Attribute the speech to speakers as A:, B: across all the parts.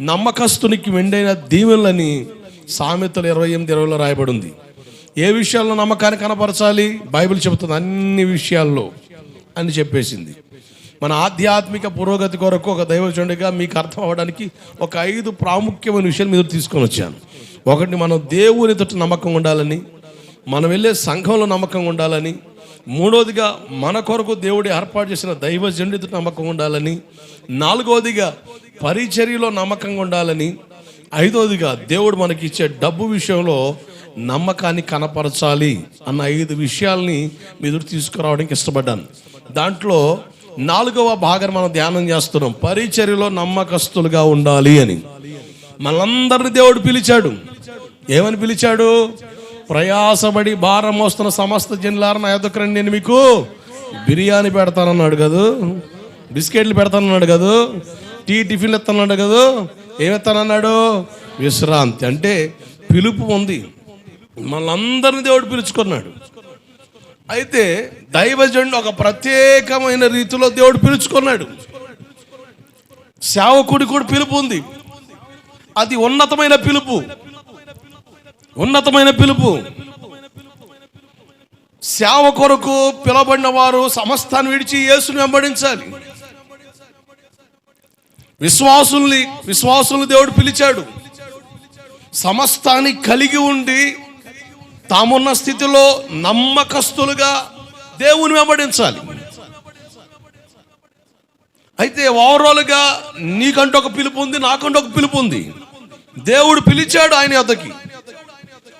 A: నమ్మకస్తునికి వెండైన దీవెనలని సామెతలు ఇరవై ఎనిమిది ఇరవైలో రాయబడి ఉంది ఏ విషయాల్లో నమ్మకాన్ని కనపరచాలి? బైబిల్ చెబుతుంది అన్ని విషయాల్లో అని చెప్పేసింది. మన ఆధ్యాత్మిక పురోగతి కొరకు ఒక దైవజనుడిగా మీకు అర్థం అవ్వడానికి ఒక ఐదు ప్రాముఖ్యమైన విషయాలు మీరు తీసుకొని వచ్చాను. ఒకటి మనం దేవుని తోటి నమ్మకం ఉండాలని మనం వెళ్ళే సంఘంలో నమ్మకం ఉండాలని మూడోదిగా మన కొరకు దేవుడు ఏర్పాటు చేసిన దైవజనుడితో నమ్మకం ఉండాలని నాలుగోదిగా పరిచర్యలో నమ్మకంగా ఉండాలని ఐదోదిగా దేవుడు మనకి ఇచ్చే డబ్బు విషయంలో నమ్మకాన్ని కనపరచాలి అన్న ఐదు విషయాల్ని మీ ఎదురు తీసుకురావడానికి ఇష్టపడ్డాను. దాంట్లో నాలుగవ భాగం మనం ధ్యానం చేస్తున్నాం. పరిచర్యలో నమ్మకస్తులుగా ఉండాలి అని. మనందరిని దేవుడు పిలిచాడు. ఏమని పిలిచాడు? ప్రయాసపడి భారం మోస్తున్న సమస్త జిల్లాలను ఎదుకరండి నేను మీకు బిర్యానీ పెడతానన్నాడు కదా? బిస్కెట్లు పెడతానన్నాడు కదా? టీ టిఫిన్లు ఇస్తానన్నాడు కదా? ఏమెత్తానన్నాడు? విశ్రాంతి. అంటే పిలుపు ఉంది. మనందరిని దేవుడు పిలుచుకున్నాడు. అయితే దైవజనుడు ఒక ప్రత్యేకమైన రీతిలో దేవుడు పిలుచుకున్నాడు. సేవకుడి కూడా పిలుపు ఉంది. అది ఉన్నతమైన పిలుపు. ఉన్నతమైన పిలుపు. సేవ కొరకు పిలబడిన వారు సమస్తాన్ని విడిచి యేసుని వెంబడించాలి. విశ్వాసుల్ని విశ్వాసుల్ని దేవుడు పిలిచాడు. సమస్తాన్ని కలిగి ఉండి తామున్న స్థితిలో నమ్మకస్తులుగా దేవుని వెంబడించాలి. అయితే ఓవరాల్గా నీకంటూ ఒక పిలుపు ఉంది నాకంటూ ఒక పిలుపు ఉంది. దేవుడు పిలిచాడు ఆయన అతకి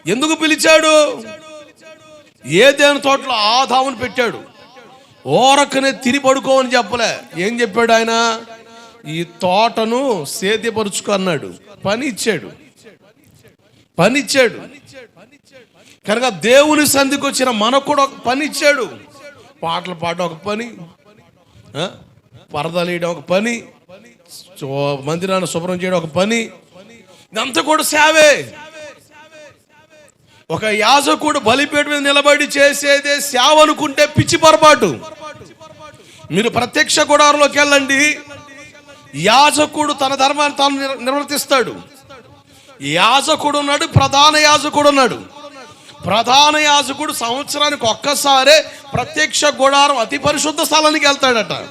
A: ఎందుకు పిలిచాడు? ఏ దేని తోటలో ఆదామును పెట్టాడు. ఓరకనే తిని పడుకోమని చెప్పలే. ఏం చెప్పాడు ఆయన? ఈ తోటను సేద్యపరుచుకో అన్నాడు. పని ఇచ్చాడు. పని ఇచ్చాడు. కనుక దేవుని సంధికి వచ్చిన మనకు కూడా ఒక పని ఇచ్చాడు. పాటలు పాట ఒక పని. పరదలేయడం వేయడం ఒక పని. మందిరాన్ని శుభ్రం చేయడం ఒక పని. ఇదంతా కూడా సేవే. ఒక యాజకుడు బలిపేట మీద నిలబడి చేసేదే సేవ అనుకుంటే పిచ్చి పొరపాటు. మీరు ప్రత్యక్ష గుడారంలోకి వెళ్ళండి. యాజకుడు తన ధర్మాన్ని తాను నిర్వర్తిస్తాడు. యాజకుడు ఉన్నాడు ప్రధాన యాజకుడు ఉన్నాడు. ప్రధాన యాజకుడు సంవత్సరానికి ఒక్కసారే ప్రత్యక్ష గుడారం అతి పరిశుద్ధ స్థలానికి వెళ్తాడట.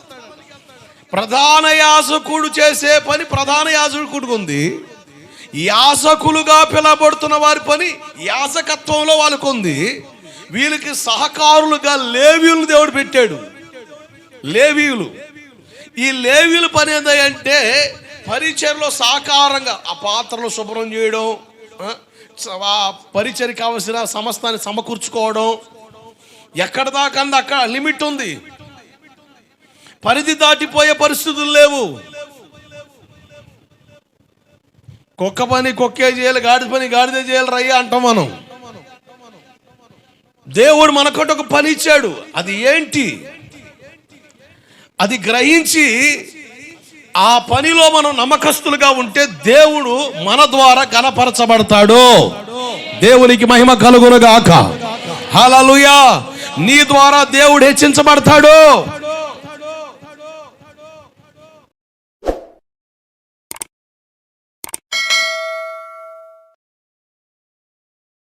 A: ప్రధాన యాజకుడు చేసే పని ప్రధాన యాజకుడికి ఉంది. యాజకులుగా పిలబడుతున్న వారి పని యాజకత్వంలో వాళ్ళకు ఉంది. వీళ్ళకి సహకారులుగా లేవీలు దేవుడు పెట్టాడు. లేవీయులు. ఈ లేవీల పని ఏంటంటే పరిచయలో సాకారంగా ఆ పాత్రలు శుభ్రం చేయడం ఆ, పరిచయకి కావలసిన సమస్తాన్ని సమకూర్చుకోవడం. ఎక్కడ దాకా అక్కడ లిమిట్ ఉంది. పరిధి దాటిపోయే పరిస్థితులు లేవు. కుక్క పని కుక్కే చేయాలి గాడి పని గాడిదే చేయాలి రయ్య అంటాం మనం. దేవుడు మనకొట ఒక పని ఇచ్చాడు. అది ఏంటి? అది గ్రహించి ఆ పనిలో మనం నమ్మకస్తులుగా ఉంటే దేవుడు మన ద్వారా కనపరచబడతాడు దేవునికి మహిమ కలుగునుగాక. హలలుయా నీ ద్వారా దేవుడు హెచ్చించబడతాడు.